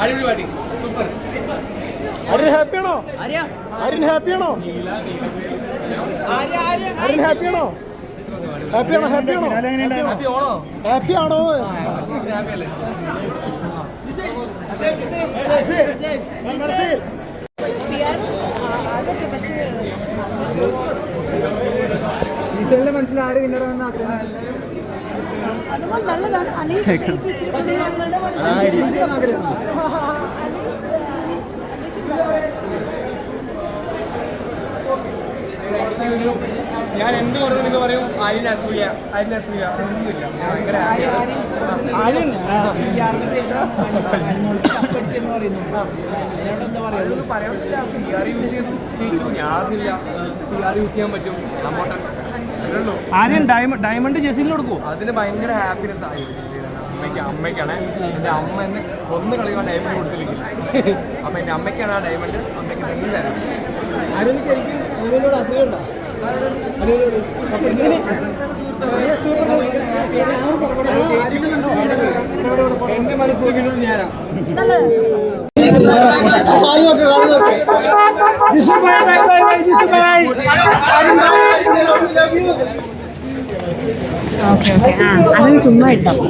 അടിപൊളി പാട്ടി സൂപ്പർ അരുൺ ഹാപ്പിയാണോ അരുൺ ഹാപ്പിയാണോ അരുൺ ഹാപ്പിയാണോ ഹാപ്പിയാണോ ഹാപ്പിയാണോ ഹാപ്പി ആണോ? ഹാപ്പി അല്ലേ ജിസലിന്റെ മനസ്സിൽ ആര് വിന്നറാണെന്ന് ആഗ്രഹം? അതുകൊണ്ട് നല്ലതാണ്. അനീഷ് പക്ഷേ ഞങ്ങളുടെ മനസ്സിൽ ആഗ്രഹം. ഞാൻ എന്ത് പറഞ്ഞു നിങ്ങൾ പറയും? ആര്യൻ അസൂയ ആര്യൻ അസൂയ. ഒന്നുമില്ല. പറയാൻ പറ്റില്ല. പി ആർ യൂസ് ചെയ്തു. ആദ്യം ഡയമണ്ട് ഡയമണ്ട് ജെസിലിന് കൊടുക്കുവോ? അതിന് ഭയങ്കര ഹാപ്പിനെസ് ആയി അമ്മയ്ക്ക് അമ്മയ്ക്കാണ്. എന്റെ അമ്മ എന്നെ ഒന്ന് കളിക്കാൻ ഡയമണ്ട് കൊടുത്തില്ലെങ്കിൽ അപ്പം എന്റെ അമ്മയ്ക്കാണ് ആ ഡയമണ്ട് അമ്മയ്ക്ക് തന്നെ തരാം അരുണ് ശരിക്കും അസുഖമുണ്ടോ എന്റെ മനസ്സിലേക്ക് ഞാനാ. 아, 오케이 오케이. 아 아는 정말 있다고?